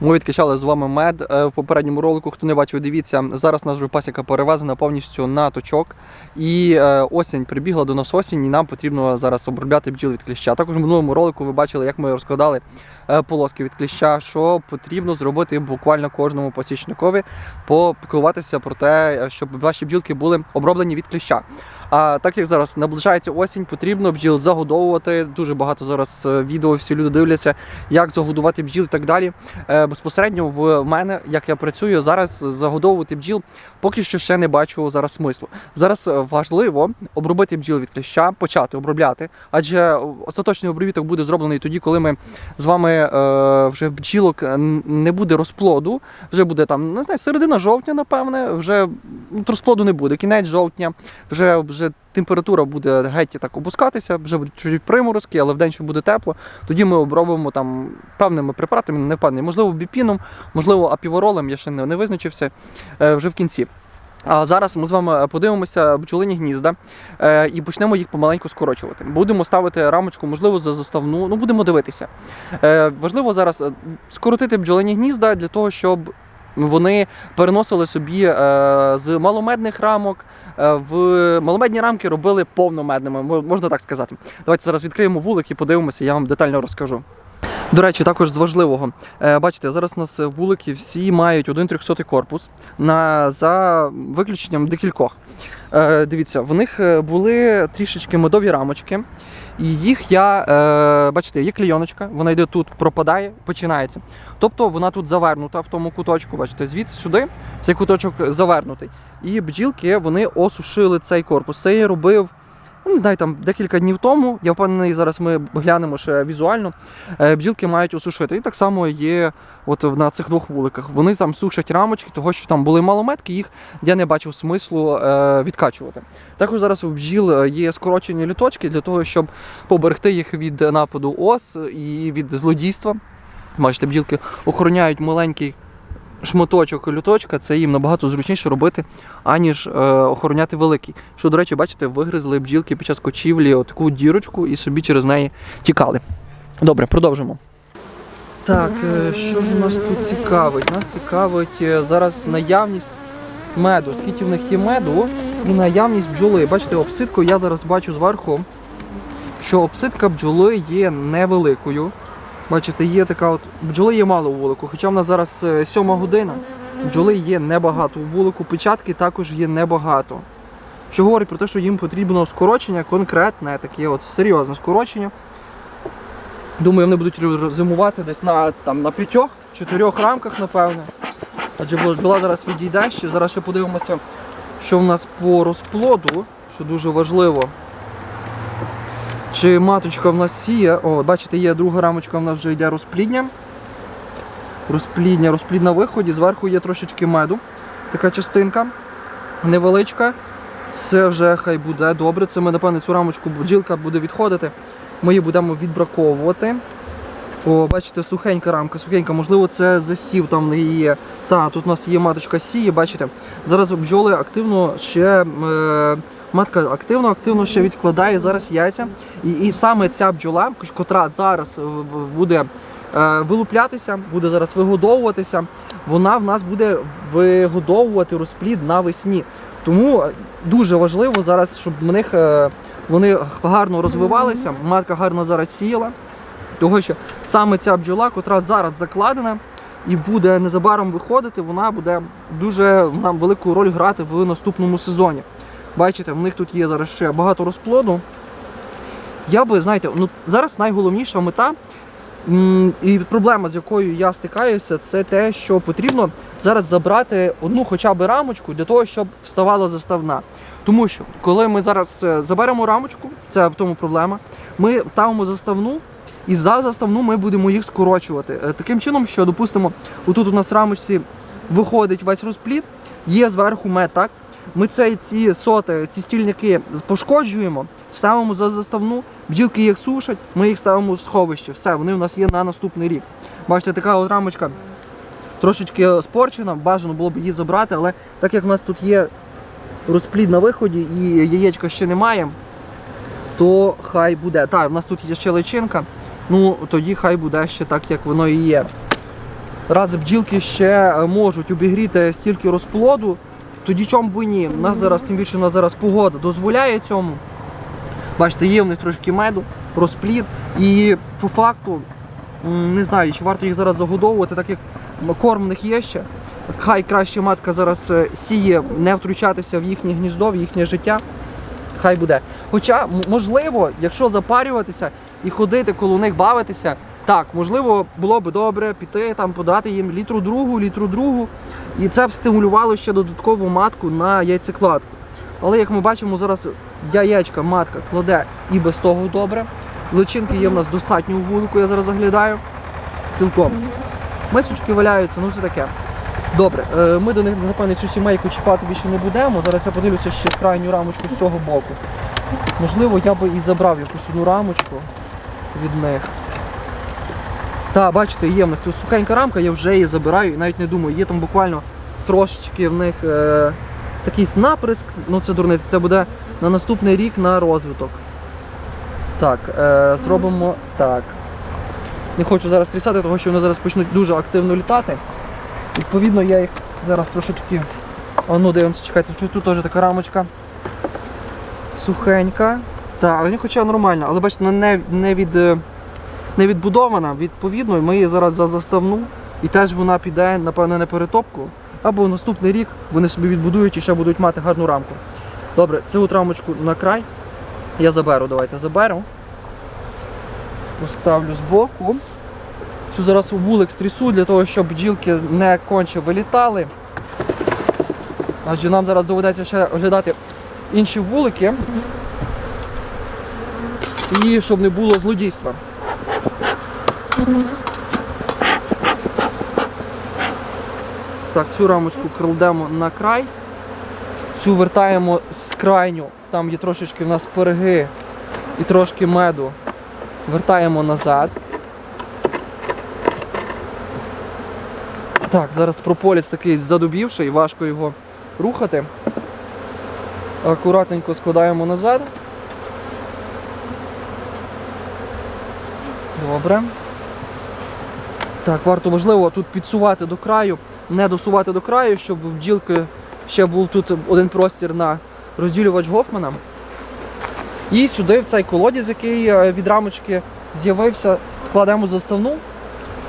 Ми відкачали з вами мед е, в попередньому ролику. Хто не бачив, дивіться. Зараз наша пасіка перевезена повністю на точок. І е, осінь прибігла до нас осінь, і нам потрібно зараз обробляти бджіл від кліща. Також в минулому ролику ви бачили, як ми розкладали е, полоски від кліща, що потрібно зробити буквально кожному посічникові, попіклуватися про те, щоб ваші бджілки були оброблені від кліща. А так як зараз наближається осінь, потрібно бджіл загодовувати. Дуже багато зараз е, відео всі люди дивляться, як загодувати бджіл і так далі. Е, Безпосередньо в мене, як я працюю, зараз загодовувати бджіл поки що ще не бачу зараз смислу. Зараз е, важливо обробити бджіл від кліща, почати обробляти, адже остаточний обробіток буде зроблений тоді, коли ми з вами вже бджілок не буде розплоду, вже буде там, не знаю, середина жовтня, напевне, вже ну, розплоду не буде, кінець жовтня, вже, вже температура буде геть так опускатися, вже будуть чуть приморозки, але вдень ще буде тепло. Тоді ми обробимо там певними препаратами, не впевнений, можливо, біпіном, можливо, апіворолем, я ще не, визначився е, вже в кінці. А зараз ми з вами подивимося бджолині гнізда е, і почнемо їх помаленьку скорочувати. Будемо ставити рамочку, можливо, за заставну. Ну, будемо дивитися. Е, важливо зараз скоротити бджолині гнізда для того, щоб вони переносили собі з маломедних рамок. Е, В маломедні рамки робили повномедними, мо- можна так сказати. Давайте зараз відкриємо вулик і подивимося, я вам детально розкажу. До речі, також з важливого. Е, Бачите, зараз у нас вулики всі мають один 300 корпус на, за виключенням декількох. Е, Дивіться, в них е, були трішечки медові рамочки. І їх я, бачите, є клейоночка, вона йде тут, пропадає, починається. Тобто вона тут завернута в тому куточку, бачите, звідси сюди цей куточок завернутий. І бджілки вони осушили цей корпус. Це я робив, не знаю, там декілька днів тому. Я впевнений, зараз ми глянемо ще візуально. Е, бджілки мають осушити. І так само є от на цих двох вуликах. Вони там сушать рамочки, того що там були малометки, їх я не бачив смислу е, відкачувати. Також зараз у бджіл е, є скорочені люточки для того, щоб поберегти їх від нападу ос і від злодійства. Бачите, бджілки охороняють маленький шматочок люточка, це їм набагато зручніше робити, аніж е, охороняти великий. Що, до речі, бачите, вигризли бджілки під час кочівлі таку дірочку і собі через неї тікали. Добре, продовжимо. Так, е, що ж у нас тут цікавить? Нас цікавить е, зараз наявність меду. Скільки в них є меду і наявність бджоли. Бачите, обсидку я зараз бачу зверху, що обсидка бджоли є невеликою. Бачите, є така от бджоли є мало у вулику, хоча в нас зараз е, сьома година. Бджоли є небагато у вулику, печатки також є небагато. Що говорить про те, що їм потрібно скорочення конкретне, таке от серйозне скорочення. Думаю, вони будуть зимувати десь на, там, на п'ятьох, чотирьох рамках, напевне. Адже бджола зараз відійде ще. Зараз ще подивимося, що в нас по розплоду, що дуже важливо. Чи маточка в нас сіє? О, бачите, є друга рамочка, в нас вже йде розплідня. Розплідня, розплід на виході, зверху є трошечки меду. Така частинка невеличка. Це вже хай буде добре. Це ми, напевне, цю рамочку бджілка буде відходити. Ми її будемо відбраковувати. О, бачите, сухенька рамка, сухенька, можливо, це засів там в неї є. Так, тут у нас є маточка сіє, бачите. Зараз бджоли активно ще. Е, матка активно, активно ще відкладає зараз яйця. І, і саме ця бджола, котра зараз е, буде е, вилуплятися, буде зараз вигодовуватися, вона в нас буде вигодовувати розплід навесні. Тому е, дуже важливо зараз, щоб в них е, вони гарно розвивалися, матка гарно зараз сіяла. Того що саме ця бджола, котра зараз закладена і буде незабаром виходити, вона буде дуже нам велику роль грати в наступному сезоні. Бачите, в них тут є зараз ще багато розплоду. Я би, знаєте, ну зараз найголовніша мета і проблема, з якою я стикаюся, це те, що потрібно зараз забрати одну хоча б рамочку для того, щоб вставала заставна. Тому що коли ми зараз е, заберемо рамочку, це в тому проблема, ми ставимо заставну, і за заставну ми будемо їх скорочувати. Е, Таким чином, що, допустимо, отут у нас в рамочці виходить весь розплід, є зверху мед, так? Ми цей, ці соти, ці стільники пошкоджуємо, ставимо за заставну, бджілки їх сушать, ми їх ставимо в сховище. Все, вони у нас є на наступний рік. Бачите, така от рамочка трошечки спорчена, бажано було б її забрати, але так як в нас тут є розплід на виході і яєчка ще немає, то хай буде. Так, в нас тут є ще личинка, ну тоді хай буде ще так, як воно і є. раз бджілки ще е, можуть обігріти стільки розплоду, тоді чому б і ні? У нас зараз, тим більше у нас зараз погода дозволяє цьому. Бачите, є в них трошки меду, розплід. І по факту, не знаю, чи варто їх зараз загодовувати, так як корм в них є ще. Хай краще матка зараз е, сіє, не втручатися в їхнє гніздо, в їхнє життя. Хай буде. Хоча, можливо, якщо запарюватися і ходити коло них бавитися, так, можливо, було б добре піти там, подати їм літру другу, літру другу. І це б стимулювало ще додаткову матку на яйцекладку. Але як ми бачимо, зараз яєчка матка кладе і без того добре. Личинки є в нас достатньо у вулику, я зараз заглядаю. Цілком. Мисочки валяються, ну це таке. Добре, е, ми до них, напевне, цю сімейку чіпати більше не будемо. Зараз я подивлюся ще крайню рамочку з цього боку. Можливо, я би і забрав якусь одну рамочку від них. Так, бачите, є в них тут сухенька рамка, я вже її забираю і навіть не думаю, є там буквально трошечки в них е, такий наприск, ну це дурниць, це буде на наступний рік на розвиток. Так, е, зробимо так. Не хочу зараз трясати, тому що вони зараз почнуть дуже активно літати. Відповідно, я їх зараз трошечки. А ну дивимося, чекайте, щось тут теж така рамочка. Сухенька. Так, але хоча нормально, але бачите, не, не, від, е, не відбудована. Відповідно, ми її зараз за заставну і теж вона піде, напевно, на перетопку. Або наступний рік вони собі відбудують і ще будуть мати гарну рамку. Добре, цю рамочку на край. Я заберу, давайте заберу. Поставлю збоку. Цю зараз вулик стрісу для того, щоб бджілки не конче вилітали. Адже нам зараз доведеться ще оглядати інші вулики. І щоб не було злодійства. Так, цю рамочку кладемо на край. Цю вертаємо з крайню, там є трошечки в нас перги і трошки меду. Вертаємо назад. Так, зараз прополіс такий задубівший, важко його рухати. Акуратненько складаємо назад. Добре. Так, варто важливо тут підсувати до краю, не досувати до краю, щоб в бджілки ще був тут один простір на розділювач Гофмана. І сюди, в цей колодязь, який е, від рамочки з'явився, складемо заставну.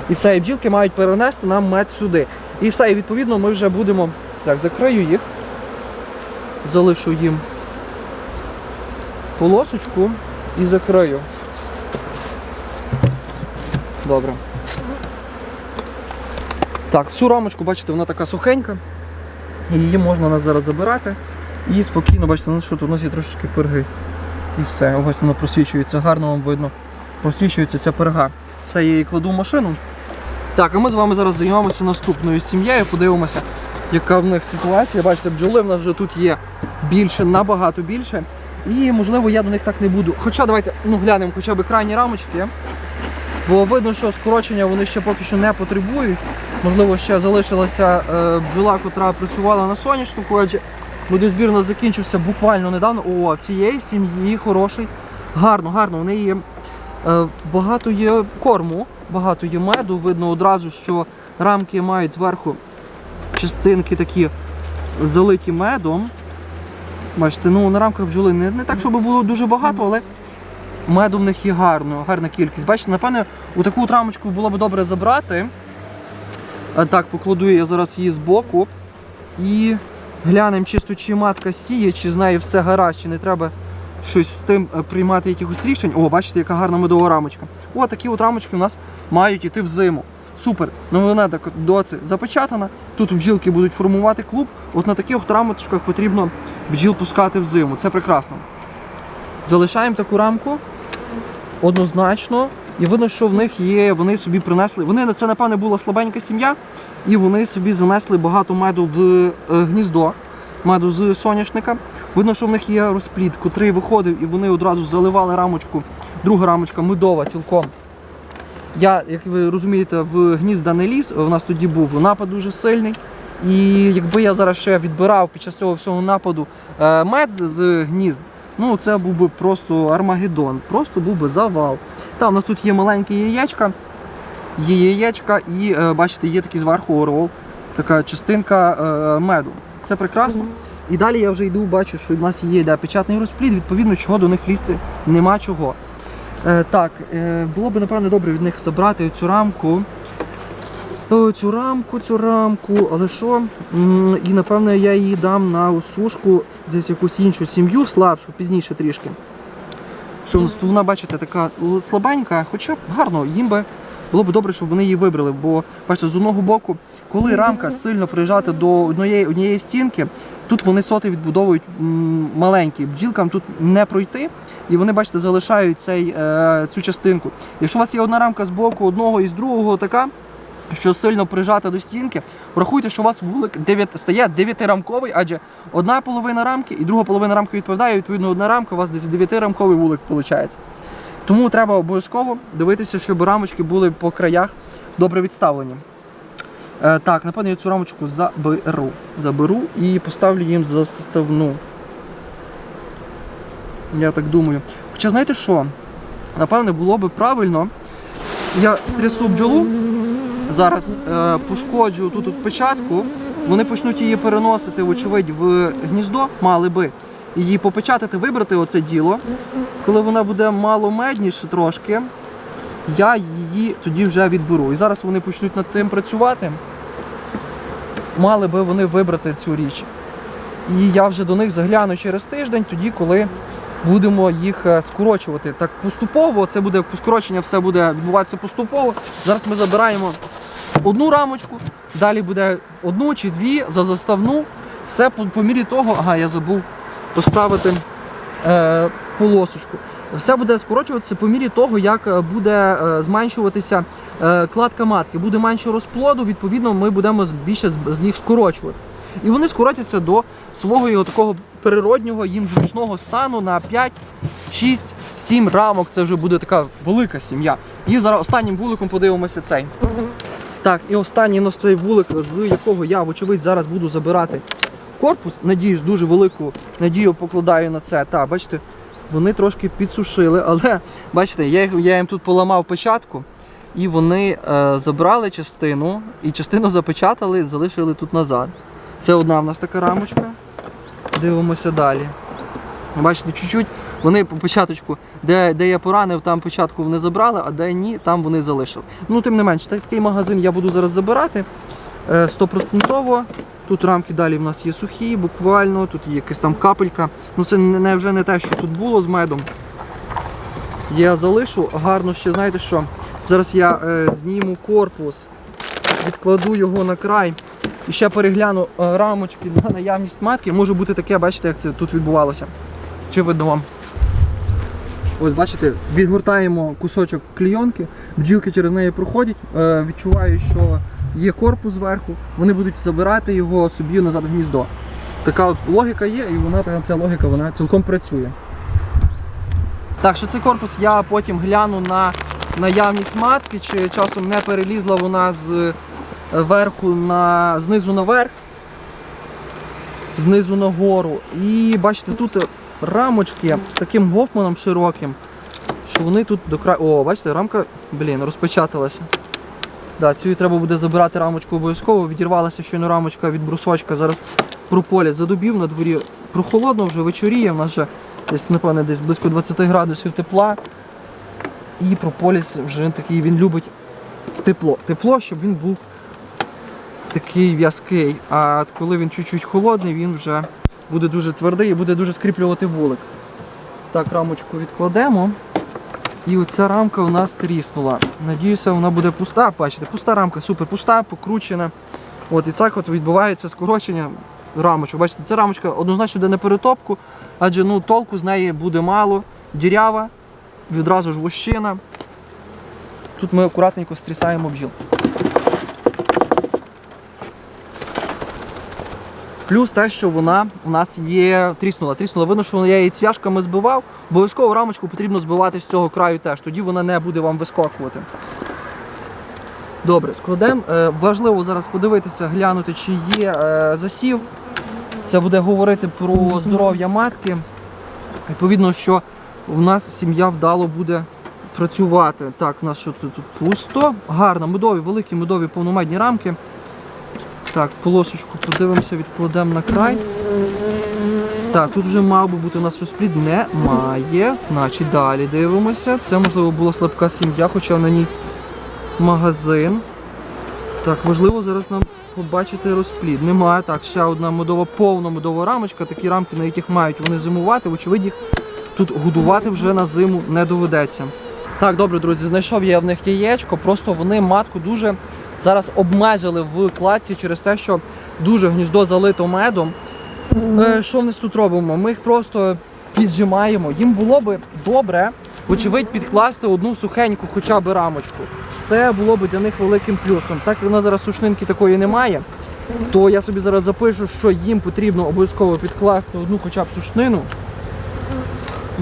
І все, і бджілки мають перенести нам мед сюди. І все, і відповідно ми вже будемо. Так, закрию їх, залишу їм полосочку і закрию. Добре. Так, цю рамочку, бачите, вона така сухенька. Її можна нас зараз забирати. І спокійно, бачите, ну що тут у нас є трошечки перги. І все, ось воно просвічується, гарно вам видно. Просвічується ця перга. Все, я її кладу в машину. Так, а ми з вами зараз займаємося наступною сім'єю, подивимося, яка в них ситуація. Бачите, бджоли в нас вже тут є більше, набагато більше. І можливо я до них так не буду. Хоча давайте ну, глянемо хоча б крайні рамочки. Бо видно, що скорочення вони ще поки що не потребують. Можливо, ще залишилася е, бджола, котра працювала на соняшнику, адже медозбір у нас закінчився буквально недавно. О, цієї сім'ї хороший. Гарно, гарно. В неї е, багато є корму, багато є меду. Видно одразу, що рамки мають зверху частинки такі залиті медом. Бачите, ну на рамках бджоли не, не так, щоб було дуже багато, але меду в них є гарно, гарна кількість. Бачите, напевне, у таку рамочку було б добре забрати. А так, покладу я зараз її збоку. І глянемо, чисто чи матка сіє, чи з нею все гаразд, чи не треба щось з тим е, приймати якихось рішень. О, бачите, яка гарна медова рамочка. О, такі от рамочки у нас мають іти в зиму. Супер. Так доці запечатана. Тут бджілки будуть формувати клуб. От на таких рамочках потрібно бджіл пускати в зиму. Це прекрасно. Залишаємо таку рамку однозначно. І видно, що в них є, вони собі принесли. Вони це, напевне, була слабенька сім'я, і вони собі занесли багато меду в е, гніздо, меду з соняшника. Видно, що в них є розплід, котрий виходив, і вони одразу заливали рамочку. Друга рамочка медова цілком. Я, як ви розумієте, в гнізда не ліз, у нас тоді був напад дуже сильний. І якби я зараз ще відбирав під час цього всього нападу е, мед з гнізд, ну це був би просто армагеддон, просто був би завал. Та, у нас тут є маленькі яєчка. є яєчка і е, бачите, є такий зверху орел, така частинка е, меду. Це прекрасно. І далі я вже йду, бачу, що в нас є йде печатний розплід, відповідно, чого до них лізти нема чого. Е, так, е, було б напевно добре від них забрати цю рамку. Цю рамку, цю рамку, але що? І напевно я її дам на осушку десь якусь іншу сім'ю слабшу, пізніше трішки. Що вона- вона, бачите, така слабенька, хоча б гарно, їм би було б добре, щоб вони її вибрали. Бо бачите, з одного боку, коли рамка сильно приїжджати до однієї, однієї стінки, тут вони соти відбудовують маленькі. Бджілкам тут не пройти, і вони, бачите, залишають цей, е, цю частинку. Якщо у вас є одна рамка з боку одного і з другого така, що сильно прижата до стінки, врахуйте, що у вас вулик 9, стає дев'ятирамковий, адже одна половина рамки і друга половина рамки відповідає, відповідно, одна рамка, у вас десь дев'ятирамковий вулик виходить. Тому треба обов'язково дивитися, щоб рамочки були по краях добре відставлені. Е, так, напевно, я цю рамочку заберу. Заберу і поставлю їм заставну. Я так думаю. Хоча знаєте що? Напевне, було би правильно. Я стрясу бджолу, зараз е, пошкоджу тут печатку, вони почнуть її переносити, вочевидь, в гніздо, мали би її попечатати, вибрати оце діло. Коли вона буде мало медніше трошки, я її тоді вже відберу. І зараз вони почнуть над тим працювати. Мали би вони вибрати цю річ. І я вже до них загляну через тиждень, тоді, коли будемо їх е, скорочувати. Так поступово, це буде скорочення, все буде відбуватися поступово. Зараз ми забираємо одну рамочку, далі буде одну чи дві за заставну. Все по, по мірі того, ага, я забув поставити е, полосочку. Все буде скорочуватися по мірі того, як е, буде е, зменшуватися е, кладка матки. Буде менше розплоду, відповідно, ми будемо більше з, з них скорочувати. І вони скоротяться до свого його такого природнього їм зручного стану на 5, 6, 7 рамок. Це вже буде така велика сім'я. І зараз останнім вуликом подивимося цей. Так, і останній той вулик, з якого я, вочевидь, зараз буду забирати корпус. Надіюсь, дуже велику надію покладаю на це. Так, бачите, вони трошки підсушили, але бачите, я, я їм тут поламав печатку, і вони е, забрали частину, і частину запечатали, залишили тут назад. Це одна в нас така рамочка. Дивимося далі. Бачите, чуть-чуть вони по початочку, де, де я поранив, там початку вони забрали, а де ні, там вони залишили. Ну, тим не менш, такий магазин я буду зараз забирати е, стопроцентово. Тут рамки далі в нас є сухі, буквально, тут є якась там капелька. Ну це не- вже не те, що тут було з медом. Я залишу гарно ще, знаєте що? Зараз я е, зніму корпус, відкладу його на край і ще перегляну е, рамочки на наявність матки. Може бути таке, бачите, як це тут відбувалося. Чи видно вам? Ось бачите, відгортаємо кусочок клійонки, бджілки через неї проходять, е, відчуваю, що є корпус зверху, вони будуть забирати його собі назад в гніздо. Така от логіка є, і вона така ця логіка вона цілком працює. Так, що цей корпус я потім гляну на наявність матки, чи часом не перелізла вона з е, верху на знизу наверх, знизу нагору. І бачите, тут рамочки з таким гофманом широким, що вони тут до краю. О, бачите, рамка, блін, розпечаталася. Да, цю треба буде забирати рамочку обов'язково. Відірвалася щойно рамочка від брусочка. Зараз прополіс задубів на дворі. Прохолодно вже вечоріє, в нас вже десь, напевне, десь близько 20 градусів тепла. І прополіс вже такий, він любить тепло. Тепло, щоб він був такий в'язкий. А коли він чуть-чуть холодний, він вже буде дуже твердий і буде дуже скріплювати вулик. Так, рамочку відкладемо. І оця рамка у нас тріснула. Надіюся, вона буде пуста. Бачите, пуста рамка, супер пуста, покручена. От і так от відбувається скорочення рамочок. Бачите, ця рамочка однозначно йде на перетопку, адже ну, толку з неї буде мало, дірява, відразу ж вощина. Тут ми акуратненько стрісаємо бджіл. Плюс те, що вона у нас є тріснула. Тріснула. Видно, що я її цвяшками збивав. Обов'язково рамочку потрібно збивати з цього краю теж, тоді вона не буде вам вискокувати. Добре, складемо. Е, важливо зараз подивитися, глянути, чи є е, засів. Це буде говорити про здоров'я матки. Відповідно, що у нас сім'я вдало буде працювати. Так, у нас що тут, тут пусто. Гарно, медові, великі медові повномедні рамки. Так, полосочку подивимося, відкладемо на край. Так, тут вже мав би бути у нас розплід. Немає. Значить, далі дивимося. Це, можливо, була слабка сім'я, хоча на ній магазин. Так, можливо, зараз нам побачити розплід. Немає. Так, ще одна медова, повна медова рамочка, такі рамки, на яких мають вони зимувати. Вочевидь, їх тут годувати вже на зиму не доведеться. Так, добре, друзі, знайшов я в них яєчко, просто вони матку дуже зараз обмежили в кладці через те, що дуже гніздо залито медом. Е, що в нас тут робимо? Ми їх просто піджимаємо. Їм було би добре, вочевидь, підкласти одну сухеньку хоча б рамочку. Це було б для них великим плюсом. Так як у нас зараз сушнинки такої немає, то я собі зараз запишу, що їм потрібно обов'язково підкласти одну хоча б сушнину.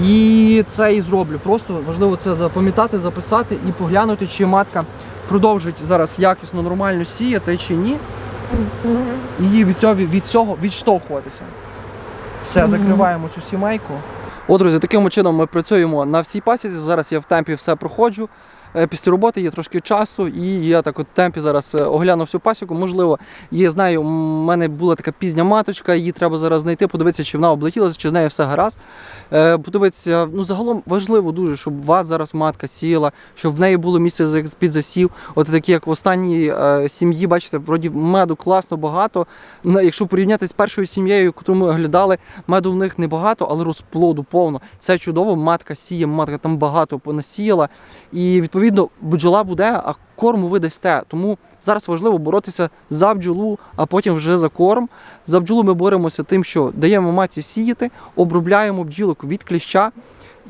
І це і зроблю. Просто важливо це запам'ятати, записати і поглянути, чи матка продовжить зараз якісно, нормально сіяти чи ні. І від цього, від цього відштовхуватися. Все, закриваємо цю сімейку. О, друзі, таким чином ми працюємо на всій пасіці. Зараз я в темпі все проходжу. Е, Після роботи є трошки часу, і я так от темпі зараз е, огляну всю пасіку. Можливо, є, знаю, у мене була така пізня маточка, її треба зараз знайти, подивитися, чи вона облетілася, чи з нею все гаразд. Е, Подивитися, ну загалом важливо дуже, щоб у вас зараз матка сіла, щоб в неї було місце під засів. От такі, як в останній сім'ї, бачите, вроді меду класно багато. Якщо порівняти з першою сім'єю, яку ми оглядали, меду в них небагато, але розплоду повно. Це чудово, матка сіє, матка там багато понасіяла. І відповідно бджола буде, а корму ви дасте. Тому зараз важливо боротися за бджолу, а потім вже за корм. За бджолу ми боремося тим, що даємо маці сіяти, обробляємо бджілок від кліща.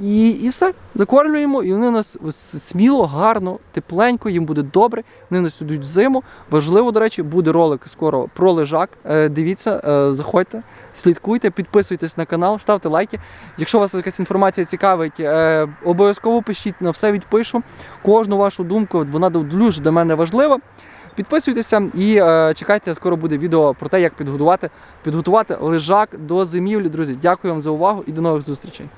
І, і все, закормлюємо, і вони у нас сміло, гарно, тепленько, їм буде добре. Вони у нас йдуть зиму. Важливо, до речі, буде ролик скоро про лежак. Е, дивіться, е, заходьте, слідкуйте, підписуйтесь на канал, ставте лайки. Якщо вас якась інформація цікавить, е, обов'язково пишіть на все відпишу. Кожну вашу думку, вона дуже для мене важлива. Підписуйтеся і е, чекайте, скоро буде відео про те, як підготувати, підготувати лежак до зимівлі. Друзі, дякую вам за увагу і до нових зустрічей.